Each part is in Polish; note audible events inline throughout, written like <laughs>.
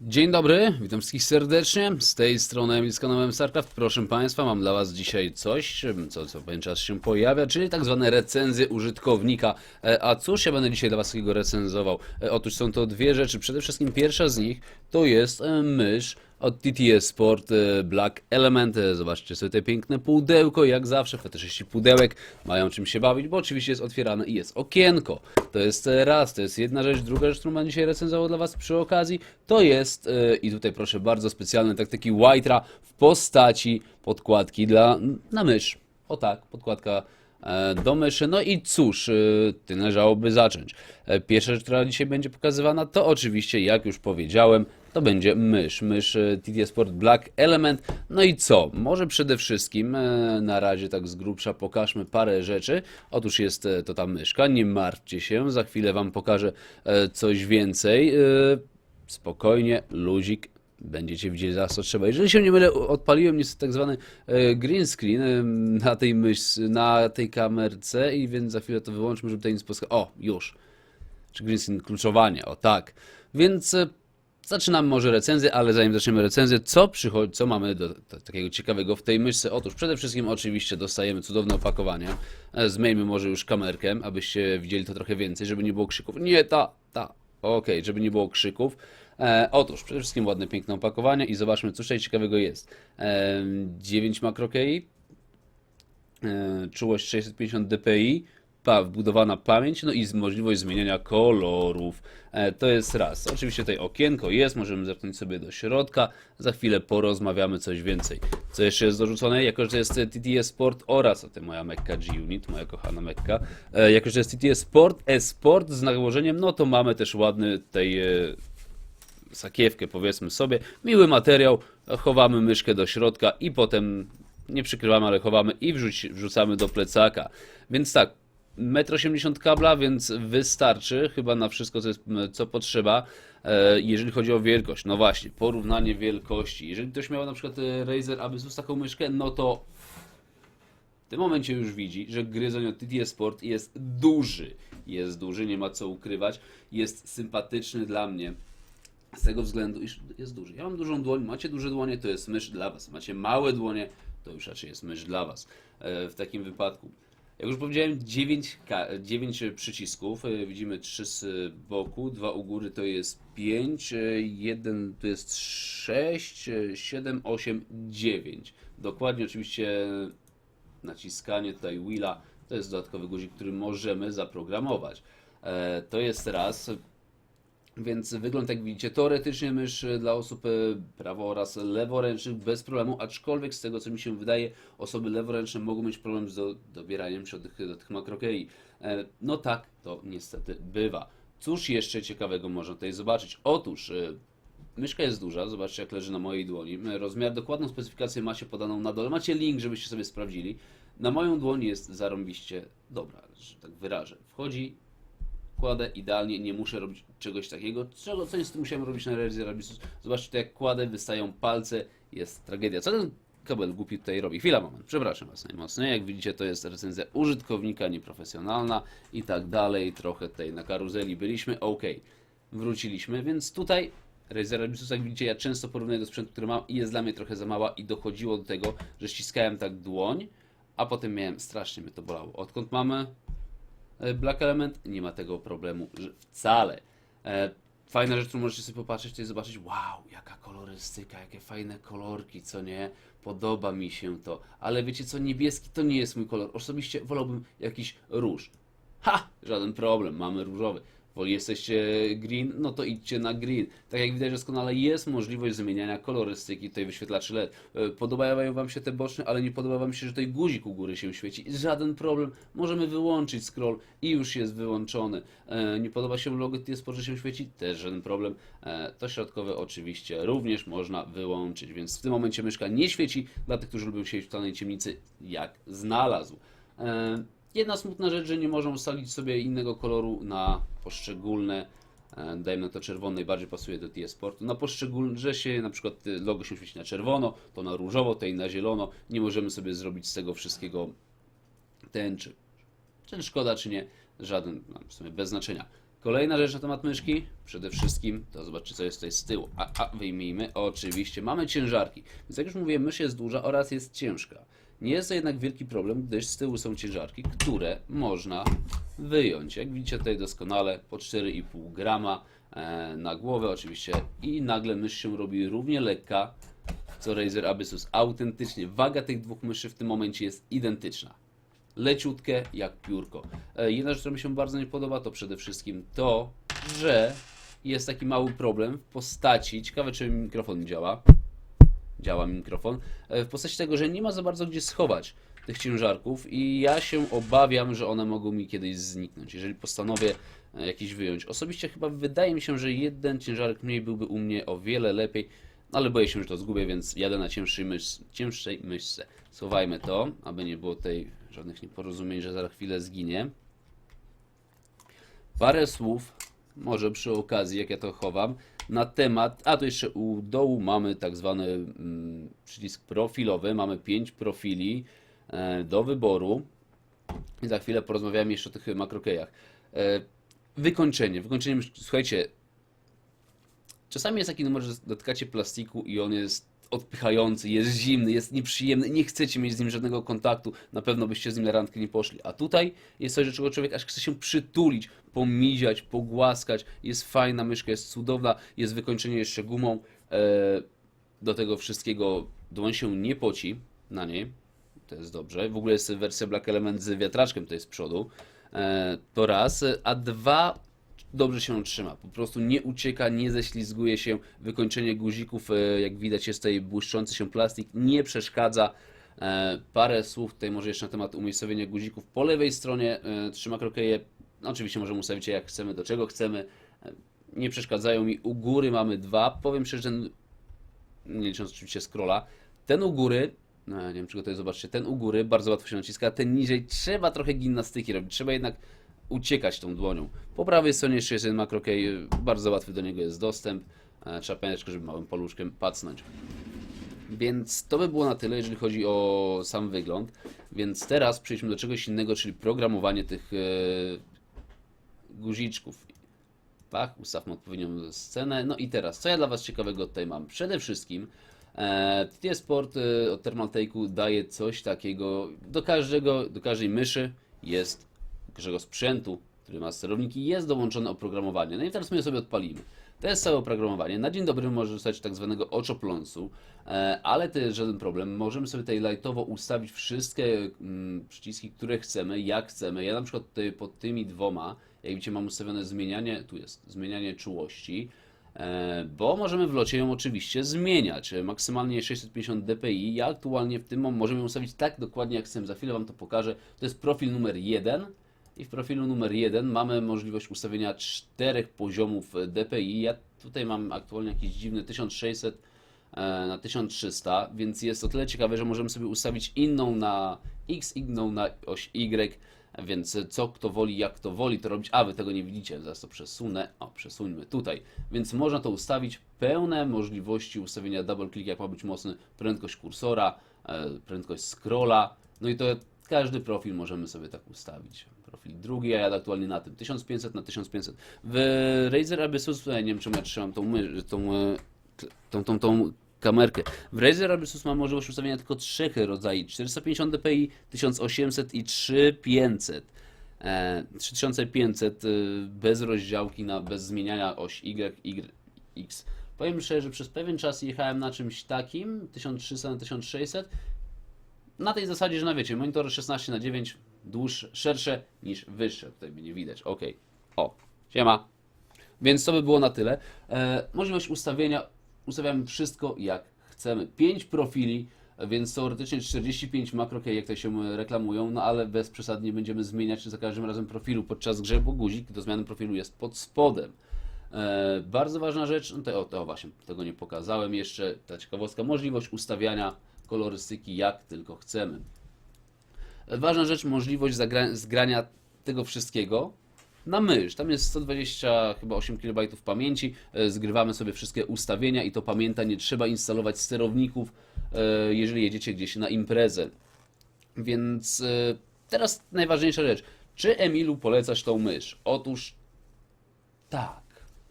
Dzień dobry, witam wszystkich serdecznie. Z tej strony z kanałem StarCraft. Proszę Państwa, mam dla Was dzisiaj coś, co co pewien czas się pojawia, czyli tak zwane recenzje użytkownika. E, A cóż ja będę dzisiaj dla Was takiego recenzował? E, Otóż są to dwie rzeczy. Przede wszystkim pierwsza z nich to jest e, mysz od TTS Sport e, Black Element. Zobaczcie sobie te piękne pudełko, jak zawsze fetyszyści pudełek mają czym się bawić, bo oczywiście jest otwierane i jest okienko. To jest e, raz, to jest jedna rzecz. Druga rzecz, którą będę dzisiaj recenzował dla Was przy okazji, to jest, e, i tutaj proszę bardzo, specjalny taktyki Whitera w postaci podkładki dla, na mysz. O tak, podkładka do myszy. No i cóż, e, ty należałoby zacząć. E, Pierwsza rzecz, która dzisiaj będzie pokazywana, to oczywiście, jak już powiedziałem, to będzie mysz. Mysz e, TT Sport Black Element. No i co? Może przede wszystkim e, na razie tak z grubsza pokażmy parę rzeczy. Otóż jest e, to ta myszka, nie martwcie się, za chwilę Wam pokażę e, coś więcej. E, Spokojnie, luzik, Będziecie widzieli zaraz co trzeba. Jeżeli się nie mylę, odpaliłem niestety tak zwany e, green screen e, na tej mysz, na tej kamerce i więc za chwilę to wyłączmy, żeby tutaj nic poska... O, już. Czy green screen kluczowanie, o tak. Więc e, zaczynamy może recenzję, ale zanim zaczniemy recenzję, co przychodzi, co mamy do, do takiego ciekawego w tej myszce? Otóż przede wszystkim oczywiście dostajemy cudowne opakowanie. Zmieńmy może już kamerkę, abyście widzieli to trochę więcej, żeby nie było krzyków. Nie, ta, ta. Okej, żeby nie było krzyków. E, otóż, przede wszystkim ładne, piękne opakowanie i zobaczmy, co tutaj ciekawego jest. E, 9 makrokei, e, czułość 650 dpi, pa, wbudowana pamięć, no i możliwość zmieniania kolorów. E, to jest raz. Oczywiście tutaj okienko jest, możemy zerknąć sobie do środka, za chwilę porozmawiamy coś więcej. Co jeszcze jest dorzucone? Jako, że to jest e, TTS Sport oraz, a to moja Mekka G-Unit, moja kochana Mekka, e, jako, że jest TTS Sport, e-Sport z nałożeniem, no to mamy też ładny tej e, sakiewkę, powiedzmy sobie. Miły materiał, chowamy myszkę do środka i potem nie przykrywamy, ale chowamy i wrzuci, wrzucamy do plecaka. Więc tak, 1,80 m kabla, więc wystarczy chyba na wszystko, co, jest, co potrzeba. E, Jeżeli chodzi o wielkość, no właśnie, porównanie wielkości. Jeżeli ktoś miał na przykład e, Razer Abysus taką myszkę, no to w tym momencie już widzi, że gryzoń od Sport jest duży. Jest duży, nie ma co ukrywać. Jest sympatyczny dla mnie. Z tego względu, iż jest duży. Ja mam dużą dłoń, macie duże dłonie, to jest mysz dla Was. Macie małe dłonie, to już raczej jest mysz dla Was. E, W takim wypadku. Jak już powiedziałem, 9, ka- 9 przycisków. E, Widzimy 3 z boku, 2 u góry to jest 5, 1 to jest 6, 7, 8, 9. Dokładnie oczywiście naciskanie tutaj wheela to jest dodatkowy guzik, który możemy zaprogramować. E, To jest raz. Więc wygląd, jak widzicie, teoretycznie mysz dla osób e, prawo oraz leworęcznych bez problemu, aczkolwiek z tego co mi się wydaje, osoby leworęczne mogą mieć problem z do, dobieraniem do tych, do tych makrokei. E, No tak, to niestety bywa. Cóż jeszcze ciekawego można tutaj zobaczyć? Otóż e, myszka jest duża, zobaczcie jak leży na mojej dłoni. Rozmiar, dokładną specyfikację macie podaną na dole. Macie link, żebyście sobie sprawdzili. Na moją dłoń jest zarąbiście dobra, że tak wyrażę. Wchodzi kładę idealnie, nie muszę robić czegoś takiego, czego co niestety musiałem robić na Razer Abysus. Zobaczcie, to jak kładę, wystają palce, jest tragedia. Co ten kabel głupi tutaj robi? Chwila, moment, przepraszam Was najmocniej. Jak widzicie, to jest recenzja użytkownika, nieprofesjonalna i tak dalej. Trochę tutaj na karuzeli byliśmy, ok. Wróciliśmy, więc tutaj Razer Abysus, jak widzicie, ja często porównuję do sprzętu, który mam i jest dla mnie trochę za mała i dochodziło do tego, że ściskałem tak dłoń, a potem miałem, strasznie mnie to bolało. Odkąd mamy Black Element nie ma tego problemu wcale. E, Fajna rzecz, którą możecie sobie popatrzeć, to jest zobaczyć, wow, jaka kolorystyka, jakie fajne kolorki, co nie? Podoba mi się to. Ale wiecie co, niebieski to nie jest mój kolor. Osobiście wolałbym jakiś róż. Ha! Żaden problem, mamy różowy. Woli jesteście green, no to idźcie na green. Tak jak widać doskonale jest możliwość zmieniania kolorystyki tutaj wyświetlaczy LED. E, Podobają Wam się te boczne, ale nie podoba Wam się, że tutaj guzik u góry się świeci. Żaden problem, możemy wyłączyć scroll i już jest wyłączony. E, Nie podoba się logo TS że się świeci, też żaden problem. E, To środkowe oczywiście również można wyłączyć, więc w tym momencie myszka nie świeci dla tych, którzy lubią siedzieć w totalnej ciemnicy, jak znalazł. Jedna smutna rzecz, że nie można ustalić sobie innego koloru na poszczególne, e, dajmy na to czerwony, najbardziej pasuje do TS Sportu, na poszczególne, że się na przykład y, logo się świeci na czerwono, to na różowo, tej na zielono, nie możemy sobie zrobić z tego wszystkiego tęczy. Czy szkoda, czy nie, żaden, no, w sumie bez znaczenia. Kolejna rzecz na temat myszki, przede wszystkim, to zobaczcie co jest tutaj z tyłu. A, a wyjmijmy, oczywiście, mamy ciężarki. Więc jak już mówiłem, mysz jest duża oraz jest ciężka. Nie jest to jednak wielki problem, gdyż z tyłu są ciężarki, które można wyjąć. Jak widzicie tutaj doskonale, po 4,5 grama e, na głowę oczywiście i nagle mysz się robi równie lekka, co Razer Abyssus. Autentycznie, waga tych dwóch myszy w tym momencie jest identyczna leciutkie jak piórko. E, Jedna rzecz, która mi się bardzo nie podoba, to przede wszystkim to, że jest taki mały problem w postaci, ciekawe czy mikrofon działa, działa mi mikrofon, e, w postaci tego, że nie ma za bardzo gdzie schować tych ciężarków i ja się obawiam, że one mogą mi kiedyś zniknąć, jeżeli postanowię e, jakiś wyjąć. Osobiście chyba wydaje mi się, że jeden ciężarek mniej byłby u mnie o wiele lepiej, ale boję się, że to zgubię, więc jadę na cięższej, mysz, cięższej myszce. Schowajmy to, aby nie było tutaj żadnych nieporozumień, że za chwilę zginie. Parę słów, może przy okazji, jak ja to chowam, na temat, a tu jeszcze u dołu mamy tak zwany mm, przycisk profilowy, mamy 5 profili e, do wyboru. I za chwilę porozmawiamy jeszcze o tych makrokejach. E, wykończenie, wykończenie, słuchajcie, Czasami jest taki numer, że dotykacie plastiku i on jest odpychający, jest zimny, jest nieprzyjemny, nie chcecie mieć z nim żadnego kontaktu, na pewno byście z nim na randkę nie poszli. A tutaj jest coś, do czego człowiek aż chce się przytulić, pomiziać, pogłaskać. Jest fajna myszka, jest cudowna, jest wykończenie jeszcze gumą. E, do tego wszystkiego dłoń się nie poci na niej. To jest dobrze. W ogóle jest wersja Black Element z wiatraczkiem tutaj z przodu. E, to raz. A dwa, dobrze się trzyma. Po prostu nie ucieka, nie ześlizguje się. Wykończenie guzików, e, jak widać, jest tutaj błyszczący się plastik, nie przeszkadza. E, Parę słów tutaj może jeszcze na temat umiejscowienia guzików. Po lewej stronie e, trzyma krokeje. Oczywiście możemy ustawić je jak chcemy, do czego chcemy. Nie przeszkadzają mi. U góry mamy dwa. Powiem szczerze, ten, nie licząc oczywiście scrolla, ten u góry, nie wiem czy go tutaj zobaczcie, ten u góry bardzo łatwo się naciska, ten niżej trzeba trochę gimnastyki robić. Trzeba jednak uciekać tą dłonią. Po prawej stronie jeszcze jest jeden makrokej, bardzo łatwy do niego jest dostęp. E, Trzeba pamiętać, żeby małym paluszkiem pacnąć. Więc to by było na tyle, jeżeli chodzi o sam wygląd. Więc teraz przejdźmy do czegoś innego, czyli programowanie tych e, guziczków. Pach, ustawmy odpowiednią scenę. No i teraz, co ja dla Was ciekawego tutaj mam? Przede wszystkim TT Sport e, od Thermaltake'u daje coś takiego do każdego, do każdej myszy jest każdego sprzętu, który ma sterowniki, jest dołączone oprogramowanie. No i teraz my sobie odpalimy. To jest całe oprogramowanie. Na dzień dobry może dostać tak zwanego oczopląsu, e, ale to jest żaden problem. Możemy sobie tutaj lightowo ustawić wszystkie mm, przyciski, które chcemy, jak chcemy. Ja na przykład tutaj pod tymi dwoma, jak widzicie, mam ustawione zmienianie, tu jest zmienianie czułości. E, Bo możemy w locie ją oczywiście zmieniać. E, Maksymalnie 650 dpi. Ja aktualnie w tym momencie możemy ją ustawić tak dokładnie jak chcemy. Za chwilę Wam to pokażę. To jest profil numer 1. I w profilu numer 1 mamy możliwość ustawienia czterech poziomów DPI. Ja tutaj mam aktualnie jakiś dziwny 1600 e, na 1300, więc jest o tyle ciekawe, że możemy sobie ustawić inną na X, inną na oś Y, więc co kto woli, jak kto woli to robić. A, wy tego nie widzicie, zaraz to przesunę. O, przesuńmy tutaj. Więc można to ustawić, pełne możliwości ustawienia double click, jak ma być mocny, prędkość kursora, e, prędkość scrolla, no i to każdy profil możemy sobie tak ustawić. Profil drugi, ja jadę aktualnie na tym 1500 na 1500. W Razer Abyssus, ja nie wiem czemu ja trzymam tą, my, tą, e, tą, tą, tą kamerkę. W Razer Abyssus mam możliwość ustawienia tylko trzech rodzajów. 450 dpi, 1800 i 3500. E, 3500 e, bez rozdziałki, na, bez zmieniania oś Y, Y, X. Powiem szczerze, że przez pewien czas jechałem na czymś takim, 1300 na 1600, na tej zasadzie, że na wiecie, monitory 16 na 9 dłuższe, szersze niż wyższe. Tutaj by nie widać. Ok. O, siema. Więc to by było na tyle. E, możliwość ustawienia, ustawiamy wszystko jak chcemy. 5 profili, więc teoretycznie 45 makrokej, jak to się reklamują, no ale bez przesad nie będziemy zmieniać za każdym razem profilu podczas grze, bo guzik do zmiany profilu jest pod spodem. E, bardzo ważna rzecz, no to, o, to właśnie, tego nie pokazałem jeszcze, ta ciekawostka, możliwość ustawiania kolorystyki jak tylko chcemy. Ważna rzecz, możliwość zgrania tego wszystkiego na mysz. Tam jest 120, chyba 8 KB pamięci. E, Zgrywamy sobie wszystkie ustawienia i to pamięta, nie trzeba instalować sterowników, e, jeżeli jedziecie gdzieś na imprezę. Więc e, teraz najważniejsza rzecz. Czy Emilu polecasz tą mysz? Otóż Tak,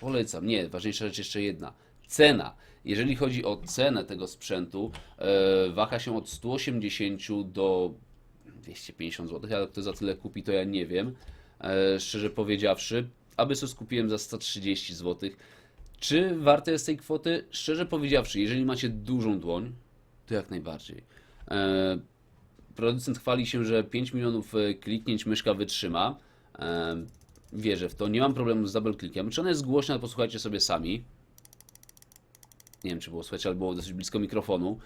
polecam. Nie, ważniejsza rzecz jeszcze jedna. Cena. Jeżeli chodzi o cenę tego sprzętu, waha się od 180 do 250 zł, ale kto za tyle kupi, to ja nie wiem. E, szczerze powiedziawszy, Abysus kupiłem za 130 zł. Czy warte jest tej kwoty? Szczerze powiedziawszy, jeżeli macie dużą dłoń, to jak najbardziej. E, producent chwali się, że 5 milionów e, kliknięć myszka wytrzyma. Wierzę w to. Nie mam problemu z double clickiem. Czy ona jest głośna, posłuchajcie sobie sami. Nie wiem, czy było słychać, ale było dosyć blisko mikrofonu.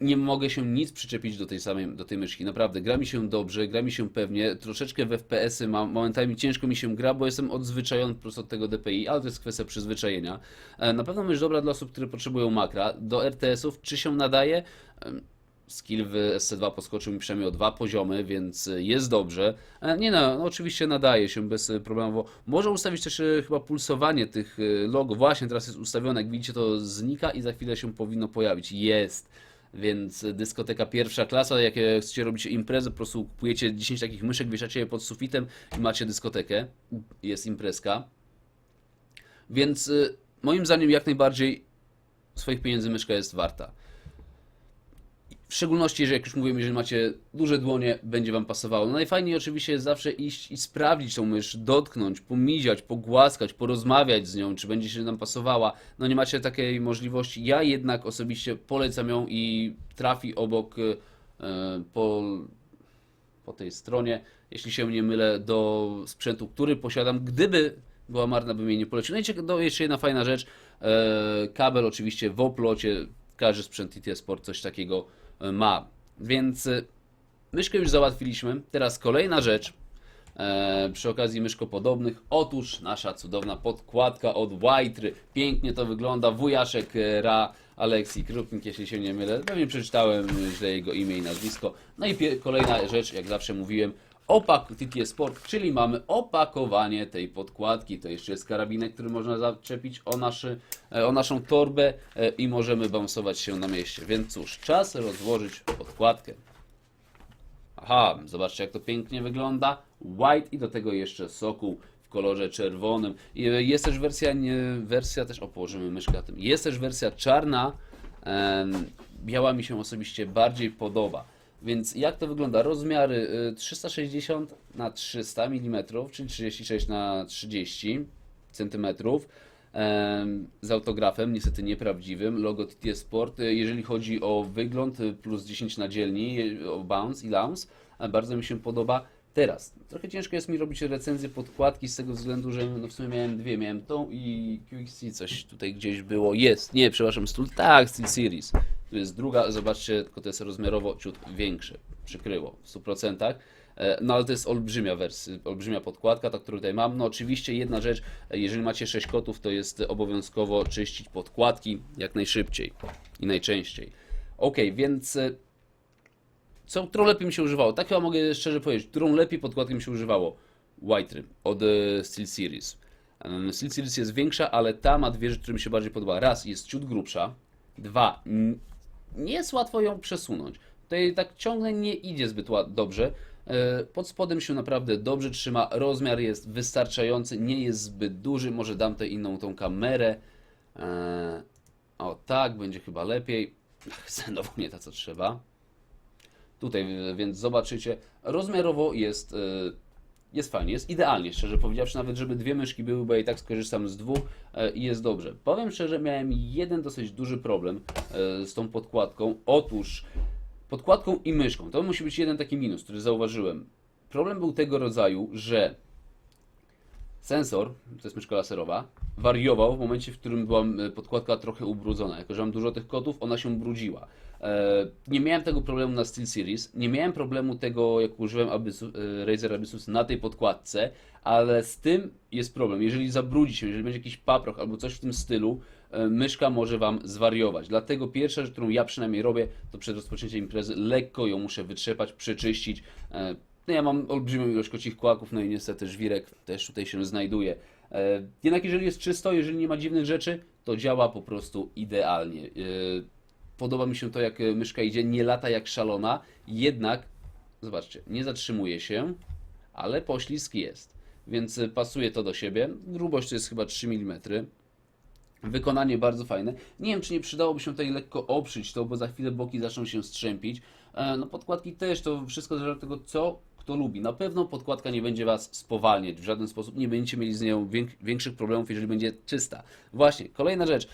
Nie mogę się nic przyczepić do tej samej, do tej myszki. Naprawdę, gra mi się dobrze, gra mi się pewnie. Troszeczkę w FPS-y mam, momentami ciężko mi się gra, bo jestem odzwyczajony po prostu od tego DPI, ale to jest kwestia przyzwyczajenia. E, Na pewno mysz dobra dla osób, które potrzebują makra. Do RTS-ów czy się nadaje? Skill w SC2 podskoczył mi przynajmniej o dwa poziomy, więc jest dobrze. E, Nie no, no oczywiście nadaje się bez e, problemu. Może ustawić też chyba pulsowanie tych logo. Właśnie teraz jest ustawione, jak widzicie to znika i za chwilę się powinno pojawić. Jest. Więc dyskoteka pierwsza klasa, jak chcecie robić imprezę, po prostu kupujecie 10 takich myszek, wieszacie je pod sufitem i macie dyskotekę. Jest imprezka. Więc y, moim zdaniem jak najbardziej swoich pieniędzy myszka jest warta. W szczególności, jeżeli jak już mówiłem, jeżeli macie duże dłonie, będzie Wam pasowało. No najfajniej oczywiście jest zawsze iść i sprawdzić tą mysz, dotknąć, pomiziać, pogłaskać, porozmawiać z nią, czy będzie się nam pasowała. No nie macie takiej możliwości. Ja jednak osobiście polecam ją i trafi obok y, po, po tej stronie, jeśli się nie mylę, do sprzętu, który posiadam. Gdyby była marna, bym jej nie polecił. No i no, jeszcze jedna fajna rzecz. E, kabel oczywiście w oplocie. Każdy sprzęt IT Sport coś takiego ma. Więc e, myszkę już załatwiliśmy. Teraz kolejna rzecz. E, przy okazji myszkopodobnych. Otóż nasza cudowna podkładka od Whitry. Pięknie to wygląda. Wujaszek e, Ra Aleksji Krupnik, jeśli się nie mylę. Pewnie przeczytałem źle jego imię i nazwisko. No i kolejna rzecz, jak zawsze mówiłem. Opak TT Sport, czyli mamy opakowanie tej podkładki. To jeszcze jest karabinek, który można zaczepić o, naszy, e, o naszą torbę e, i możemy bounsować się na mieście. Więc cóż, czas rozłożyć podkładkę. Aha, zobaczcie jak to pięknie wygląda. White i do tego jeszcze sokół w kolorze czerwonym. I Jest też wersja, nie, wersja też, o położymy myszkę na tym. Jest też wersja czarna. Biała mi się osobiście bardziej podoba. Więc jak to wygląda? Rozmiary y, 360 na 300 mm, czyli 36 na 30 cm. Z autografem, niestety nieprawdziwym, logo TT Sport. Y, Jeżeli chodzi o wygląd, y, plus 10 na dzielni, y, o bounce i lounge, bardzo mi się podoba. Teraz, trochę ciężko jest mi robić recenzję podkładki z tego względu, że no w sumie miałem dwie, miałem tą i QXC, coś tutaj gdzieś było, jest, nie, przepraszam, Steel, tak, Steel Series, tu jest druga, zobaczcie, tylko to jest rozmiarowo ciut większe, przykryło w 100%, E, no ale to jest olbrzymia wersja, olbrzymia podkładka, ta, którą tutaj mam, no oczywiście jedna rzecz, e, jeżeli macie 6 kotów, to jest obowiązkowo czyścić podkładki jak najszybciej i najczęściej. Ok, więc e, co, którą lepiej mi się używało? Tak chyba mogę szczerze powiedzieć, którą lepiej podkładkę mi się używało? White od e, Steel Series. Steel Series jest większa, ale ta ma dwie rzeczy, które mi się bardziej podoba. Raz, jest ciut grubsza. Dwa, nie jest łatwo ją przesunąć. Tutaj tak ciągle nie idzie zbyt dobrze. E, Pod spodem się naprawdę dobrze trzyma. Rozmiar jest wystarczający, nie jest zbyt duży. Może dam tę inną tą kamerę. E, O tak, będzie chyba lepiej. <laughs> Znowu nie ta co trzeba. Tutaj, więc zobaczycie, rozmiarowo jest, y, jest fajnie, jest idealnie, szczerze powiedziawszy, nawet żeby dwie myszki były, bo ja i tak skorzystam z dwóch e, i jest dobrze. Powiem szczerze, miałem jeden dosyć duży problem e, z tą podkładką. Otóż podkładką i myszką. To musi być jeden taki minus, który zauważyłem. Problem był tego rodzaju, że sensor, to jest myszka laserowa, wariował w momencie, w którym była podkładka trochę ubrudzona. Jako, że mam dużo tych kotów, ona się brudziła. E, Nie miałem tego problemu na Steel Series, nie miałem problemu tego, jak użyłem Abyssu, e, Razer Abyssus na tej podkładce, ale z tym jest problem. Jeżeli zabrudzi się, jeżeli będzie jakiś paproch albo coś w tym stylu, e, myszka może Wam zwariować. Dlatego pierwsza rzecz, którą ja przynajmniej robię, to przed rozpoczęciem imprezy lekko ją muszę wytrzepać, przeczyścić. No ja mam olbrzymią ilość kocich kłaków, no i niestety żwirek też tutaj się znajduje. Jednak jeżeli jest czysto, jeżeli nie ma dziwnych rzeczy, to działa po prostu idealnie. E, Podoba mi się to, jak e, myszka idzie, nie lata jak szalona, jednak, zobaczcie, nie zatrzymuje się, ale poślizg jest. więc y, pasuje to do siebie. Grubość to jest chyba 3 mm. Wykonanie bardzo fajne. Nie wiem, czy nie przydałoby się tutaj lekko oprzyć to, bo za chwilę boki zaczną się strzępić. E, No podkładki też, to wszystko zależy od tego, co kto lubi. Na pewno podkładka nie będzie Was spowalniać w żaden sposób, nie będziecie mieli z nią większych problemów, jeżeli będzie czysta. Właśnie, kolejna rzecz.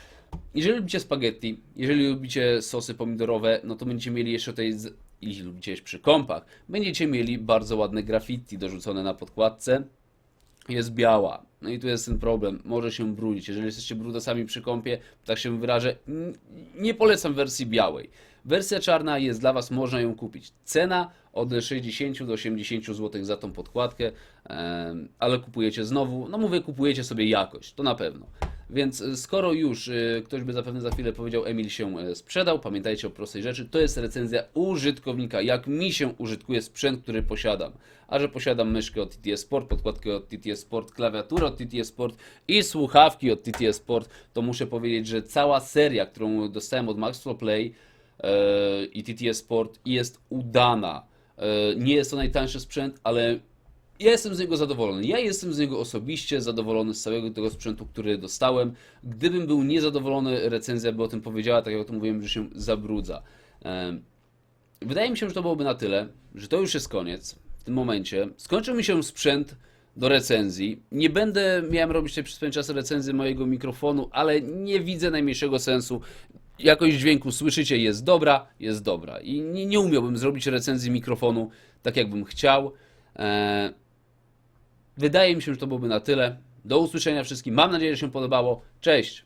Jeżeli lubicie spaghetti, jeżeli lubicie sosy pomidorowe, no to będziecie mieli jeszcze z... jeśli lubicie jeść przy kąpach, będziecie mieli bardzo ładne graffiti dorzucone na podkładce jest biała. No i tu jest ten problem, może się brudzić. Jeżeli jesteście brudasami przy kąpie, tak się wyrażę, nie polecam wersji białej. Wersja czarna jest dla Was, można ją kupić. Cena od 60 do 80 zł za tą podkładkę, ale kupujecie znowu, no mówię, kupujecie sobie jakość, to na pewno. Więc y, skoro już y, ktoś by zapewne za chwilę powiedział, Emil się e, sprzedał, pamiętajcie o prostej rzeczy, to jest recenzja użytkownika, jak mi się użytkuje sprzęt, który posiadam. A że posiadam myszkę od TTS Sport, podkładkę od TTS Sport, klawiaturę od TTS Sport i słuchawki od TTS Sport, to muszę powiedzieć, że cała seria, którą dostałem od Max Flow Play e, i TTS Sport jest udana. E, nie jest to najtańszy sprzęt, ale ja jestem z niego zadowolony. Ja jestem z niego osobiście zadowolony z całego tego sprzętu, który dostałem. Gdybym był niezadowolony, recenzja by o tym powiedziała, tak jak o tym mówiłem, że się zabrudza. Em, Wydaje mi się, że to byłoby na tyle, że to już jest koniec w tym momencie. Skończył mi się sprzęt do recenzji. Nie będę miałem robić tutaj przez pewien czas recenzji mojego mikrofonu, ale nie widzę najmniejszego sensu. Jakość dźwięku słyszycie jest dobra, jest dobra. I nie, nie umiałbym zrobić recenzji mikrofonu tak, jakbym chciał. Eee, Wydaje mi się, że to byłoby na tyle. Do usłyszenia wszystkim. Mam nadzieję, że się podobało. Cześć!